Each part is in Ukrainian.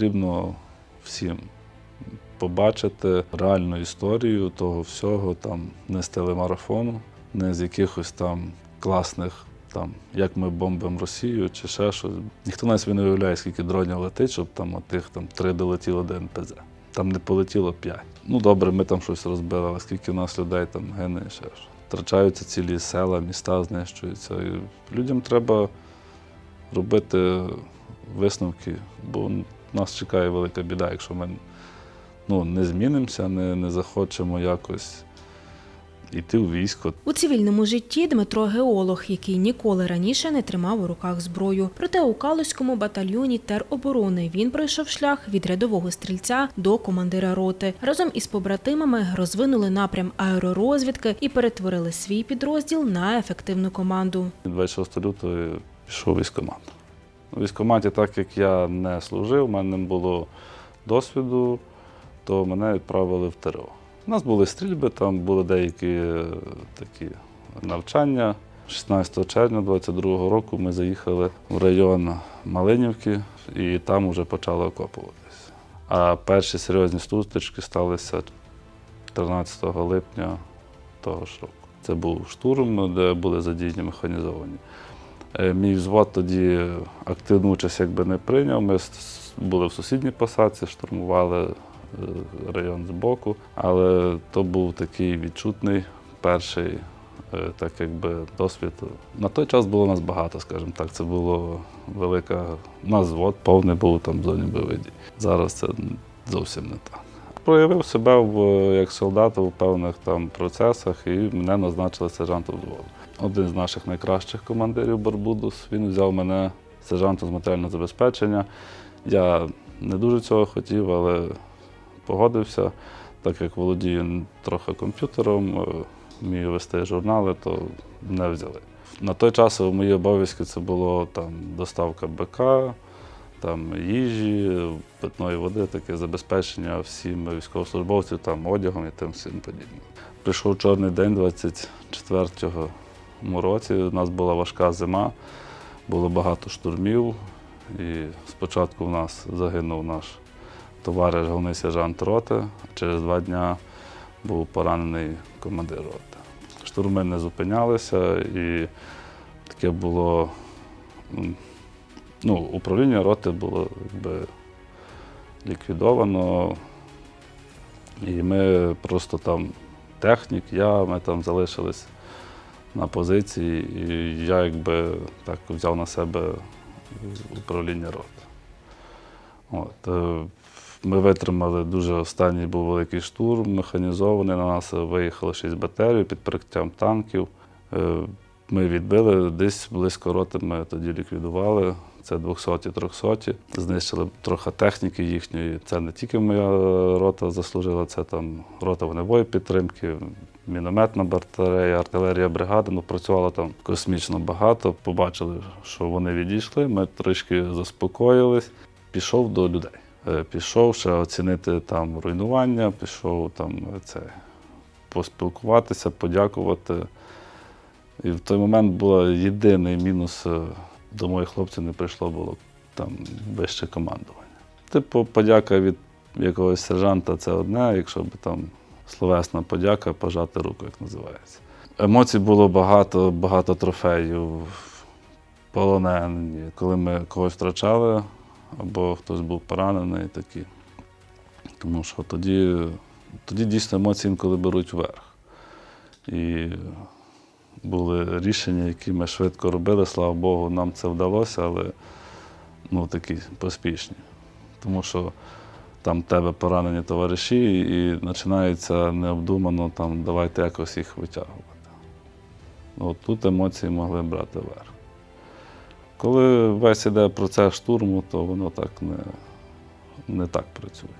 потрібно всім побачити реальну історію того всього, там не з телемарафону, не з якихось там класних, там, як ми бомбимо Росію чи ще щось. Ніхто навіть собі не уявляє, скільки дронів летить, щоб там от тих там три долетіло до НПЗ. Там не полетіло п'ять. Ну добре, ми там щось розбили, але скільки у нас людей там гине ще ж. Втрачаються цілі села, міста знищуються. І людям треба робити висновки, бо нас чекає велика біда, якщо ми ну, не змінимося, не, не захочемо якось йти у військо. У цивільному житті Дмитро геолог, який ніколи раніше не тримав у руках зброю. Проте у Калузькому батальйоні тероборони він пройшов шлях від рядового стрільця до командира роти. Разом із побратимами розвинули напрям аеророзвідки і перетворили свій підрозділ на ефективну команду. 26 лютого пішов в військкомат. У військкоматі, так як я не служив, у мене не було досвіду, то мене відправили в ТРО. У нас були стрільби, там були деякі е, такі навчання. 16 червня 22-го року ми заїхали в район Малинівки і там вже почали окопуватися. А перші серйозні сутички сталися 13 липня того ж року. Це був штурм, де були задіяні механізовані. Е, Мій взвод тоді активну участь якби не прийняв. Ми були в сусідній посадці, штурмували е, район збоку, але то був такий відчутний перший е, так якби досвід. На той час було нас багато, скажімо так. Це було велика. У нас взвод повний був там в зоні бойових. Зараз це зовсім не так. Проявив себе в, як солдат у певних там процесах і мене назначили сержантом взводу. Один з наших найкращих командирів Барбудус. Він взяв мене сержантом з матеріального забезпечення. Я не дуже цього хотів, але погодився, так як володію трохи комп'ютером, е, вмію вести журнали, то не взяли. На той час мої обов'язки це було там доставка БК, там їжі, питної води, таке забезпечення всім військовослужбовців, там одягом і тим всім подібним. Прийшов чорний день 24-му році. У нас була важка зима, було багато штурмів. І спочатку в нас загинув наш товариш, головний сержант роти. а Через два дні був поранений командир роти. Штурми не зупинялися, і таке було. Ну, управління роти було якби ліквідовано. І ми просто там, технік, я, ми там залишились на позиції, і я якби так взяв на себе управління роти. От, е, ми витримали дуже останній був великий штурм, механізований. На нас виїхало шість батарей під прикриттям танків. Е, Ми відбили десь близько роти ми тоді ліквідували. Це 200 300 Знищили трохи техніки їхньої. Це не тільки моя рота заслужила, це там рота вогневої підтримки, мінометна батарея, артилерія бригади. Ну, працювало там космічно багато. Побачили, що вони відійшли. Ми трішки заспокоїлись. Пішов до людей. Е, Пішов ще оцінити там руйнування, пішов там це поспілкуватися, подякувати. І в той момент був єдиний мінус е, до моїх хлопців не прийшло було там вище командування. Типу, подяка від якогось сержанта це одне, якщо б там словесна подяка, пожати руку, як називається. Емоцій було багато, багато трофеїв, полонені, коли ми когось втрачали, або хтось був поранений такі. Тому що тоді, тоді дійсно емоції інколи беруть вверх. І були рішення, які ми швидко робили, слава Богу, нам це вдалося, але ну, такі поспішні. Тому що там тебе поранені товариші, і починається необдумано, там, давайте якось їх витягувати. От тут емоції могли брати верх. Коли весь іде процес штурму, то воно так не, не так працює.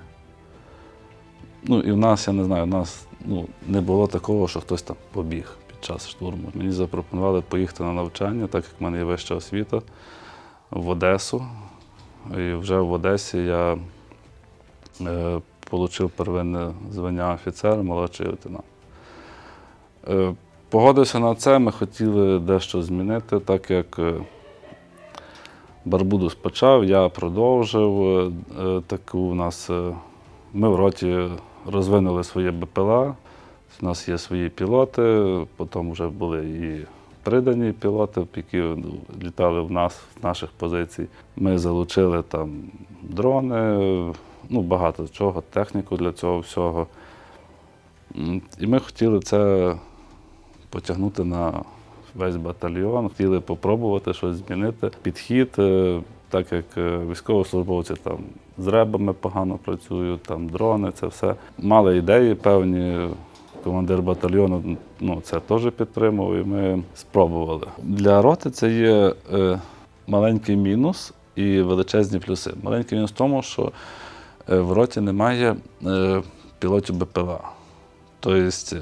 Ну і в нас, я не знаю, в нас ну, не було такого, що хтось там побіг під час штурму. Мені запропонували поїхати на навчання, так як в мене є вища освіта, в Одесу. І вже в Одесі я е, отримав первинне звання офіцера, молодший лейтенант. Е, погодився на це, ми хотіли дещо змінити, так як е, Барбудус почав, я продовжив. Таку у нас ми в роті розвинули своє БПЛА. У нас є свої пілоти, потім вже були і придані пілоти, які ну, літали в нас, в наших позицій. Ми залучили там дрони, ну багато чого, техніку для цього всього. І ми хотіли це потягнути на весь батальйон, хотіли попробувати щось змінити. Підхід, е, так як е, військовослужбовці там з ребами погано працюють, там дрони, це все. Мали ідеї певні. Командир батальйону ну, це теж підтримував, і ми спробували. Для роти це є е, маленький мінус і величезні плюси. Маленький мінус в тому, що в роті немає е, пілотів БПЛА. Тобто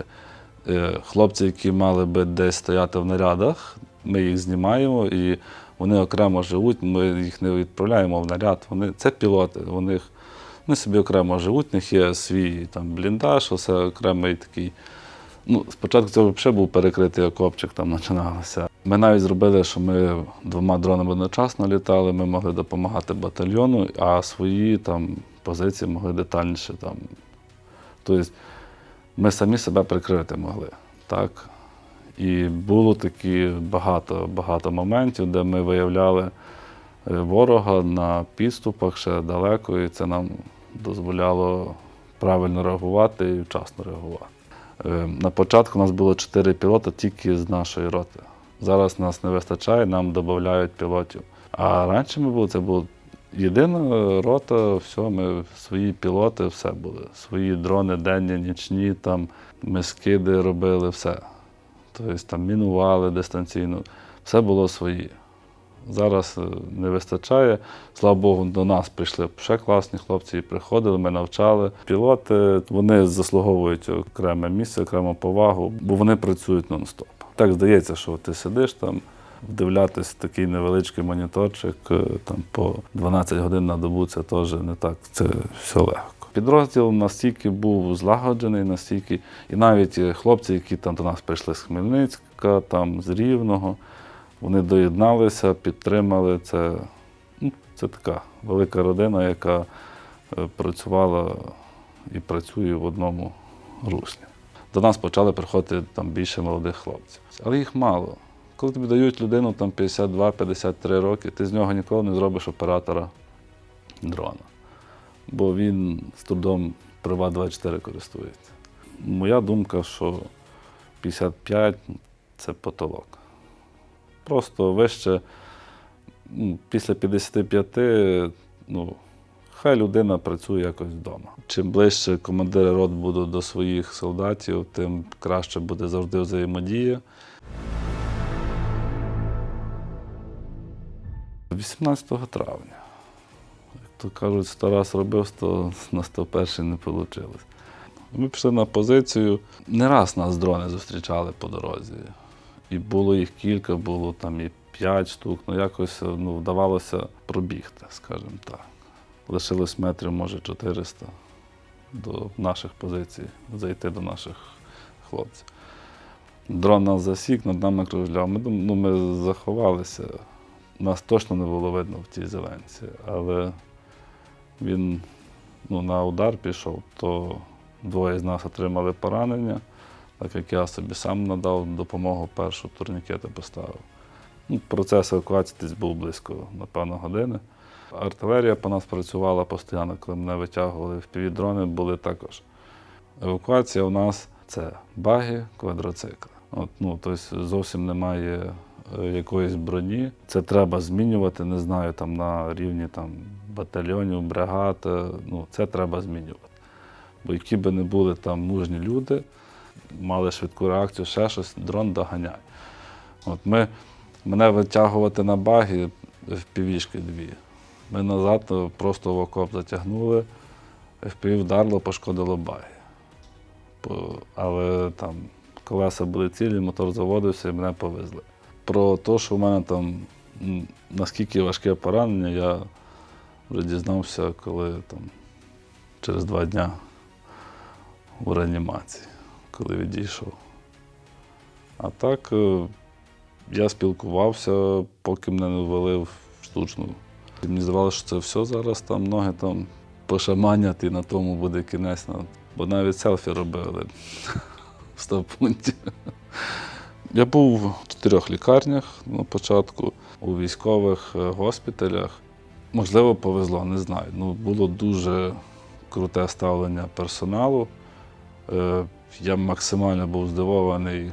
е, хлопці, які мали би десь стояти в нарядах, ми їх знімаємо і вони окремо живуть, ми їх не відправляємо в наряд. Вони, це пілоти, них, вони собі окремо живуть, у них є свій там, бліндаж, усе окремий такий. Ну, спочатку це взагалі був перекритий окопчик, там починалося. Ми навіть зробили, що ми двома дронами одночасно літали, ми могли допомагати батальйону, а свої там позиції могли детальніше там. Тобто ми самі себе прикрити могли. Так? І було такі багато, багато моментів, де ми виявляли е, ворога на підступах ще далеко, і це нам дозволяло правильно реагувати і вчасно реагувати. Е, На початку у нас було чотири пілоти тільки з нашої роти. Зараз нас не вистачає, нам додають пілотів. А раніше ми були, це була єдина рота, все, ми свої пілоти, все були. Свої дрони денні, нічні, там ми скиди робили, все. Тобто там мінували дистанційно, все було свої. Зараз е, не вистачає. Слава Богу, до нас прийшли ще класні хлопці, і приходили, ми навчали. Пілоти вони заслуговують окреме місце, окрему повагу, бо вони працюють нон-стоп. Так здається, що ти сидиш там, вдивлятись такий невеличкий моніторчик е, там по 12 годин на добу, це теж не так, це все легко. Підрозділ настільки був злагоджений, настільки, і навіть е, хлопці, які там до нас прийшли з Хмельницька, там з Рівного, вони доєдналися, підтримали. Це, ну, це така велика родина, яка е, працювала і працює в одному руслі. До нас почали приходити там більше молодих хлопців. Але їх мало. Коли тобі дають людину там 52-53 роки, ти з нього ніколи не зробиш оператора дрона. Бо він з трудом Приват 24 користується. Моя думка, що 55 це потолок. Просто вище ну, після 55, ну, хай людина працює якось вдома. Чим ближче командири рот будуть до своїх солдатів, тим краще буде завжди взаємодія. 18 травня. Як то кажуть, сто раз робив, то на 101 не вийшло. Ми пішли на позицію. Не раз нас дрони зустрічали по дорозі. І було їх кілька, було там і п'ять штук. Ну якось ну, вдавалося пробігти, скажімо так. Лишилось метрів, може, 400 до наших позицій, зайти до наших хлопців. Дрон нас засік, над нами кружляв. Ми, ну, ми заховалися. Нас точно не було видно в тій зеленці, але він ну, на удар пішов, то двоє з нас отримали поранення, так як я собі сам надав допомогу першу, турнікети поставив. Ну, процес евакуації десь був близько, напевно, години. Артилерія по нас працювала постійно, коли мене витягували. Впівдрони були також. Евакуація у нас це баги, квадроцикли. От, ну, тобто зовсім немає якоїсь броні. Це треба змінювати, не знаю, там на рівні там, батальйонів, бригад. е, Ну, це треба змінювати. Бо які би не були там мужні люди, мали швидку реакцію, ще щось, дрон доганяє. От ми, мене витягувати на баги в півішки дві. Ми назад е, просто в окоп затягнули, FPV вдарило, пошкодило баги. Але там колеса були цілі, мотор заводився і мене повезли. Про те, що в мене там наскільки важке поранення, я вже дізнався, коли там через два дня у реанімації, коли відійшов. А так е, я спілкувався, поки мене не ввели в штучну. Мені здавалося, що це все зараз там ноги там пошаманять і на тому буде кінець. Бо навіть селфі робили в стаб-пункті. Я був в чотирьох лікарнях на початку, у військових е, госпіталях. Можливо, повезло, не знаю. Ну, було дуже круте ставлення персоналу. Е, Я максимально був здивований,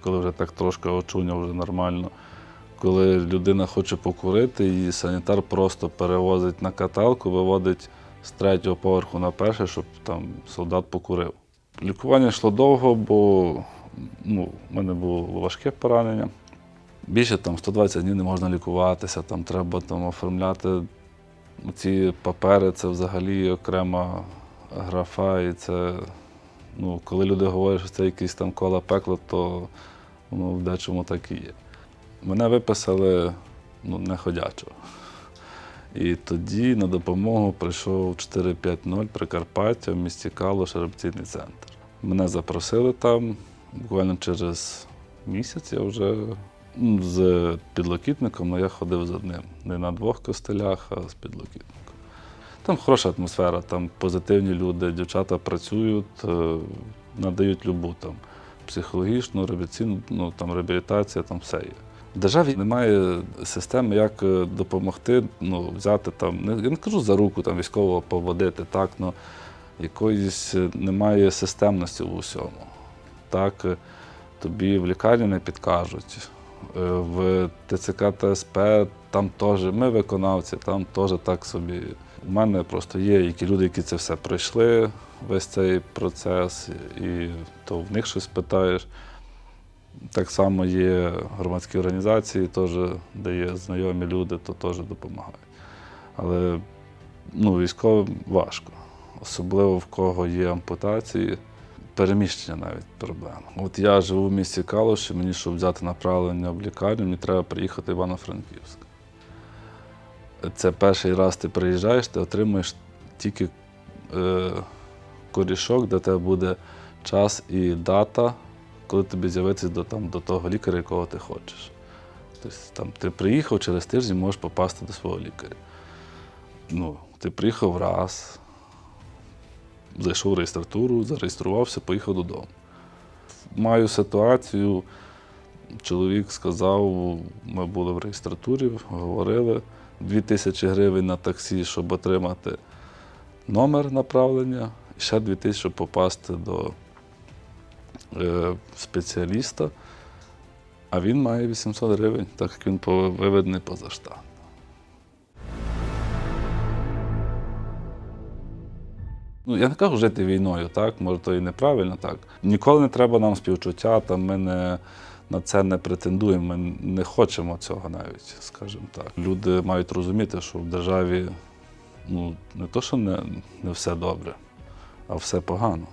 коли вже так трошки очуняв вже нормально. Коли людина хоче покурити, і санітар просто перевозить на каталку, виводить з третього поверху на перший, щоб там солдат покурив. Лікування йшло довго, бо ну, в мене було важке поранення. Більше там 120 днів не можна лікуватися, там треба там, оформляти ці папери, це взагалі окрема графа, і це, ну, коли люди говорять, що це якийсь там кола пекло, то воно в дечому так і є. Мене виписали ну, неходячого. І тоді на допомогу прийшов 450 Прикарпаття в місті Калуш реабілітаційний центр. Мене запросили там. Буквально через місяць я вже ну, з підлокітником, але я ходив з одним. Не на двох костелях, а з підлокітником. Там хороша атмосфера, там позитивні люди, дівчата працюють, е, надають любу там психологічну, реабілітаційну, ну там реабілітація, там все є. В державі немає системи, як е, допомогти, ну, взяти там, я не кажу за руку там, військового поводити, так, ну, якоїсь е, немає системності в усьому. Так, е, тобі в лікарні не підкажуть. Е, В ТЦК ТСП там теж ми виконавці, там теж так собі. У мене просто є які люди, які це все пройшли, весь цей процес, і то в них щось питаєш. Так само є громадські організації, теж, де є знайомі люди, то теж допомагають. Але ну, військовим важко, особливо в кого є ампутації, переміщення навіть проблема. От я живу в місті Калуші, мені, щоб взяти направлення в лікарню, мені треба приїхати в Івано-Франківськ. Це перший раз ти приїжджаєш, ти отримуєш тільки е, корішок, де тебе буде час і дата, коли тобі з'явитися до, там, до того лікаря, якого ти хочеш. Тобто, там, ти приїхав через тиждень, можеш попасти до свого лікаря. Ну, ти приїхав раз, зайшов в реєстратуру, зареєструвався, поїхав додому. Маю ситуацію, чоловік сказав, ми були в реєстратурі, говорили, 2 тисячі гривень на таксі, щоб отримати номер направлення, і ще 2 тисячі, щоб попасти до е, спеціаліста. А він має 800 гривень, так як він виведений поза штат. Ну, я не кажу жити війною, так, може, то і неправильно так. Ніколи не треба нам співчуття, там ми не, на це не претендуємо, ми не хочемо цього навіть, скажімо так. Люди мають розуміти, що в державі ну, не то, що не, не все добре, а все погано.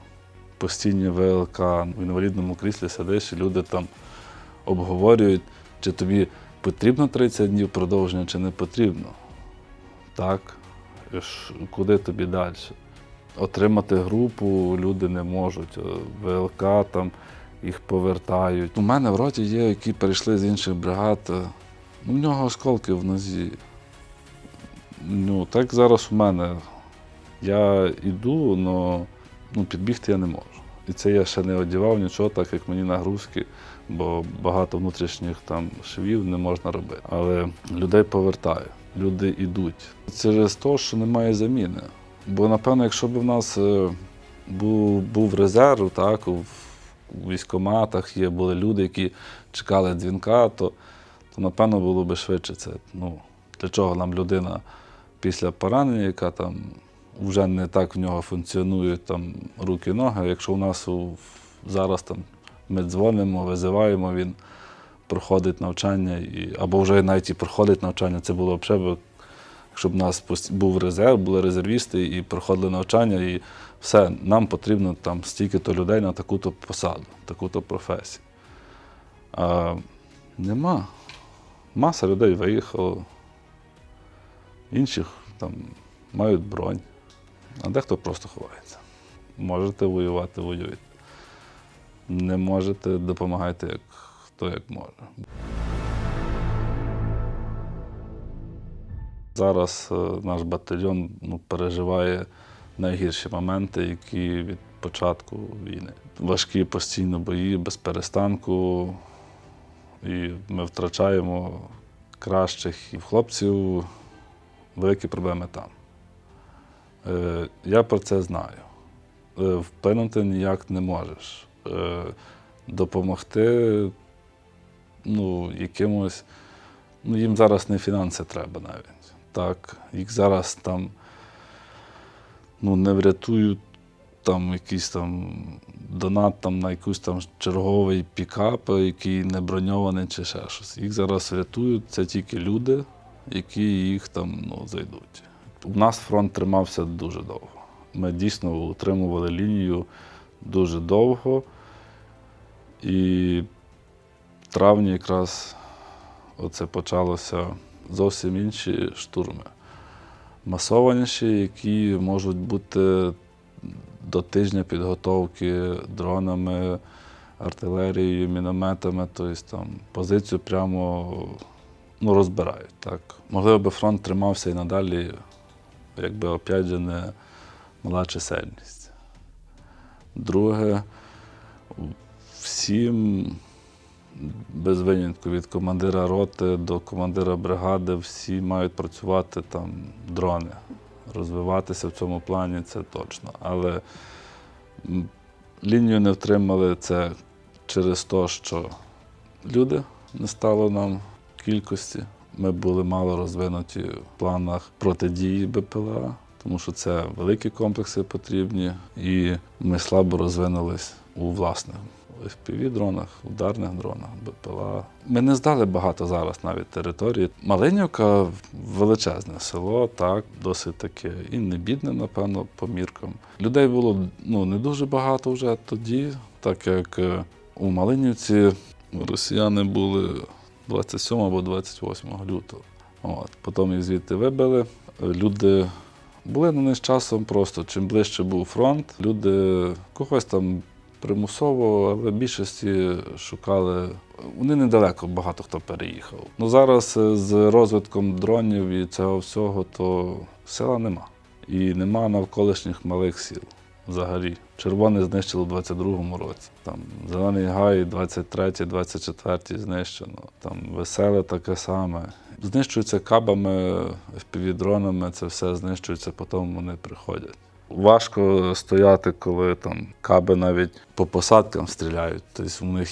Постійні ВЛК в інвалідному кріслі сидиш, і люди там обговорюють, чи тобі потрібно 30 днів продовження, чи не потрібно. Так, куди тобі далі? Отримати групу люди не можуть. Е, ВЛК там їх повертають. У мене в роті є, які перейшли з інших бригад. е, Ну, в нього осколки в нозі. Ну, так зараз у мене. Я йду, але ну, підбігти я не можу. І це я ще не одягав нічого, так як мені нагрузки, бо багато внутрішніх там швів не можна робити. Але людей повертаю, люди йдуть. Через те, що немає заміни. Бо, напевно, якщо б в нас е, був, був резерв, так, у, військкоматах є, були люди, які чекали дзвінка, то, то напевно було б швидше це. Ну, для чого нам людина після поранення, яка там вже не так в нього функціонують там руки, ноги. Якщо у нас у, зараз там ми дзвонимо, визиваємо, він проходить навчання, і, або вже навіть і проходить навчання, це було б ще, б, якщо б у нас був резерв, були резервісти і проходили навчання, і все, нам потрібно там стільки-то людей на таку-то посаду, таку-то професію. А нема. Маса людей виїхало, інших там мають бронь, а дехто просто ховається. Можете воювати, воюйте. Не можете, допомагайте, як, хто як може. Зараз е, наш батальйон ну, переживає найгірші моменти, які від початку війни. Важкі постійно бої без перестанку, і ми втрачаємо кращих хлопців. Великі проблеми там. Е, Я про це знаю. Е, Вплинути ніяк не можеш. Допомогти ну, якимось. Ну, їм зараз не фінанси треба навіть. Так, їх зараз там ну, не врятують там якийсь там донат там, на якийсь там черговий пікап, який не броньований чи ще щось. Їх зараз врятують це тільки люди, які їх там ну, зайдуть. У нас фронт тримався дуже довго. Ми дійсно утримували лінію дуже довго. І в травні якраз оце почалося зовсім інші штурми. Масованіші, які можуть бути до тижня підготовки дронами, артилерією, мінометами, тобто там позицію прямо ну, розбирають. Так. Можливо, би фронт тримався і надалі, якби опять же не мала чисельність. Друге, всім без винятку від командира роти до командира бригади всі мають працювати там дрони, розвиватися в цьому плані, це точно. Але лінію не втримали це через те, що люди не стало нам кількості. Ми були мало розвинуті в планах протидії БПЛА, тому що це великі комплекси потрібні, і ми слабо розвинулись у власних FPV-дронах, ударних дронах, БПЛА. Ми не здали багато зараз навіть території. Малинівка величезне село, так, досить таке і не бідне, напевно, по міркам. Людей було ну, не дуже багато вже тоді, так як е, у Малинівці росіяни були 27 або 28 лютого. От. Потім їх звідти вибили. Люди були на них часом просто. Чим ближче був фронт, люди когось там примусово, але в більшості шукали. Вони недалеко, багато хто переїхав. Ну зараз е, з розвитком дронів і цього всього, то села нема. І нема навколишніх малих сіл взагалі. Червоне знищило в 22-му році. Там Зелений Гай, 23-й, 24-й знищено. Там веселе таке саме. Знищуються кабами, FPV-дронами, це все знищується, потім вони приходять. Важко стояти, коли там каби навіть по посадкам стріляють. Тобто у них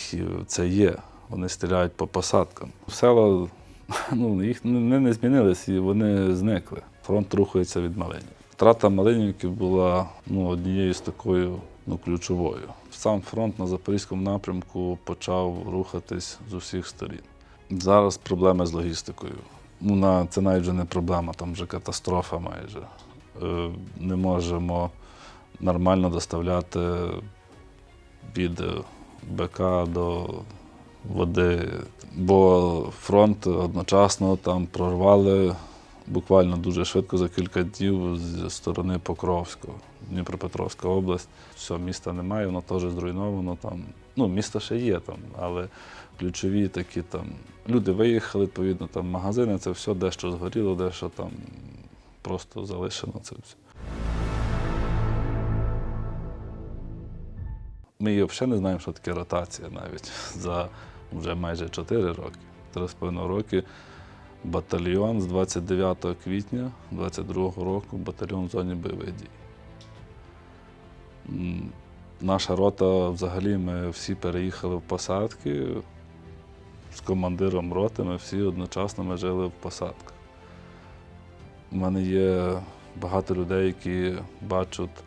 це є. Вони стріляють по посадкам. Села ну, їх не, не змінились і вони зникли. Фронт рухається від Малинів. Втрата Малинівки була ну, однією з такою ну, ключовою. Сам фронт на Запорізькому напрямку почав рухатись з усіх сторін. Зараз проблеми з логістикою. Ну, на, це навіть вже не проблема, там вже катастрофа майже. Е, не можемо нормально доставляти від е, БК до води, бо фронт одночасно там прорвали буквально дуже швидко за кілька днів з сторони Покровського, Дніпропетровська область. Все, міста немає, воно теж зруйновано. Там. Ну, місто ще є там, але ключові такі там. Люди виїхали, відповідно, там магазини, це все дещо згоріло, дещо там просто залишено це все. Ми взагалі не знаємо, що таке ротація навіть за вже майже 4 роки. 3,5 роки батальйон з 29 квітня 22 року батальйон в зоні бойових дій. Наша рота взагалі ми всі переїхали в посадки. З командиром роти ми всі одночасно ми жили в посадках. У мене є багато людей, які бачать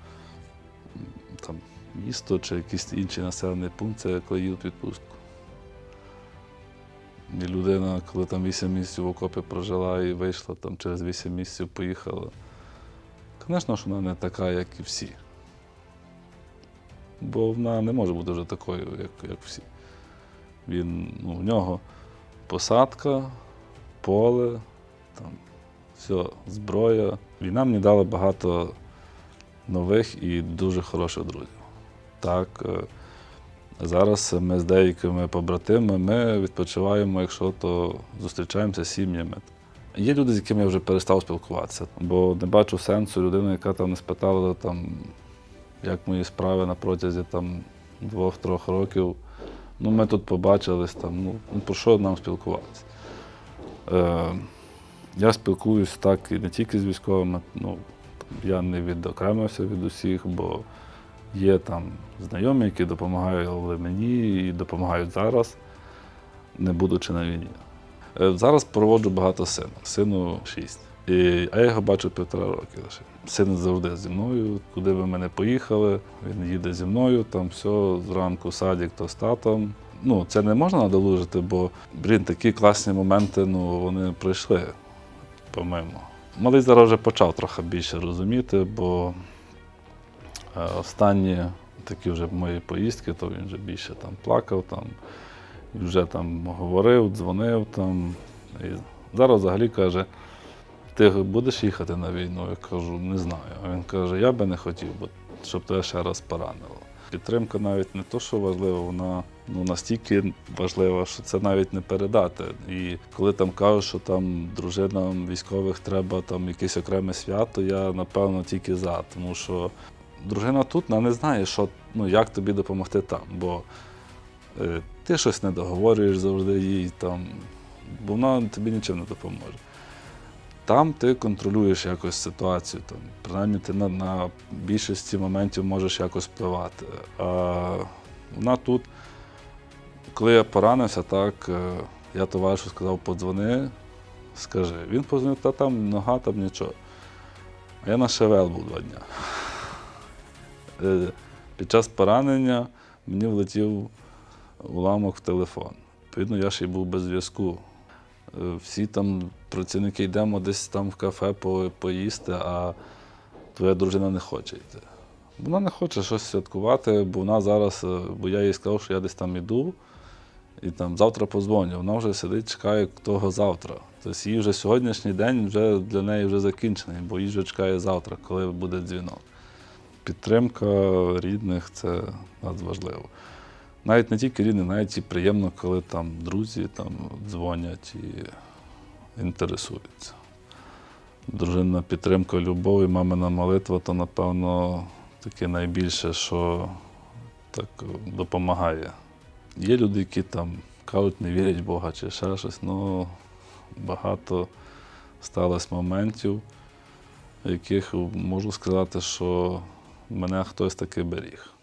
там, місто чи якийсь інший населений пункт, це коли їдуть відпустку. І людина, коли там 8 місяців в окопі прожила і вийшла там через 8 місяців, поїхала. Звісно, що вона не така, як і всі. Бо вона не може бути вже такою, як, як всі. Він, ну, в нього посадка, поле, там, все, зброя. Війна мені дала багато нових і дуже хороших друзів. Так, е, зараз ми з деякими побратимами ми відпочиваємо, якщо то зустрічаємося з сім'ями. Є люди, з якими я вже перестав спілкуватися, бо не бачу сенсу людини, яка там не спитала, там, як мої справи на протязі двох-трьох років. Ну, ми тут побачились, там, ну, ну про що нам спілкуватися? Е, я спілкуюсь так і не тільки з військовими, ну, я не відокремився від усіх, бо є там знайомі, які допомагали мені і допомагають зараз, не будучи на війні. Е, Зараз проводжу багато сину. Сину 6. І, а я його бачу півтора роки лише. Син завжди зі мною, куди ви мене поїхали, він їде зі мною, там все, зранку садик, то з татом. Ну, це не можна надолужити, бо, блін, такі класні моменти, ну, вони пройшли помимо. Малий зараз вже почав трохи більше розуміти, бо е, останні такі вже мої поїздки, то він вже більше там плакав, там, вже там говорив, дзвонив там. І зараз взагалі каже, ти будеш їхати на війну? Я кажу, не знаю. А він каже, я би не хотів, щоб тебе ще раз поранило. Підтримка навіть не то, що важлива, вона ну, настільки важлива, що це навіть не передати. І коли там кажуть, що там дружинам військових треба там якесь окреме свято, я напевно тільки за, тому що дружина тут вона не знає, що, ну, як тобі допомогти там. Бо е, ти щось не договорюєш завжди їй, там, бо вона тобі нічим не допоможе. Там ти контролюєш якось ситуацію, там, принаймні ти на, на більшості моментів можеш якось впливати. А вона тут, коли я поранився, так, е, я товаришу сказав, подзвони, скажи. Він подзвонив, та там нога, там нічого. А я на ШВЛ був два дня. Е, Під час поранення мені влетів уламок в телефон. Відповідно, я ще й був без зв'язку. Е, Всі там працівники йдемо десь там в кафе по- поїсти, а твоя дружина не хоче йти. Вона не хоче щось святкувати, бо вона зараз, е, бо я їй сказав, що я десь там іду, і там завтра позвоню. Вона вже сидить, чекає того завтра. Тобто її вже сьогоднішній день вже для неї вже закінчений, бо її вже чекає завтра, коли буде дзвінок. Підтримка рідних це надважливо. Навіть не тільки рідних, навіть і приємно, коли там друзі там дзвонять і інтересуються. Дружинна підтримка, любов і мамина молитва то, напевно, таке найбільше, що так допомагає. Є люди, які там кажуть, не вірять в Бога чи ще щось, але багато сталося моментів, в яких можу сказати, що мене хтось таки беріг.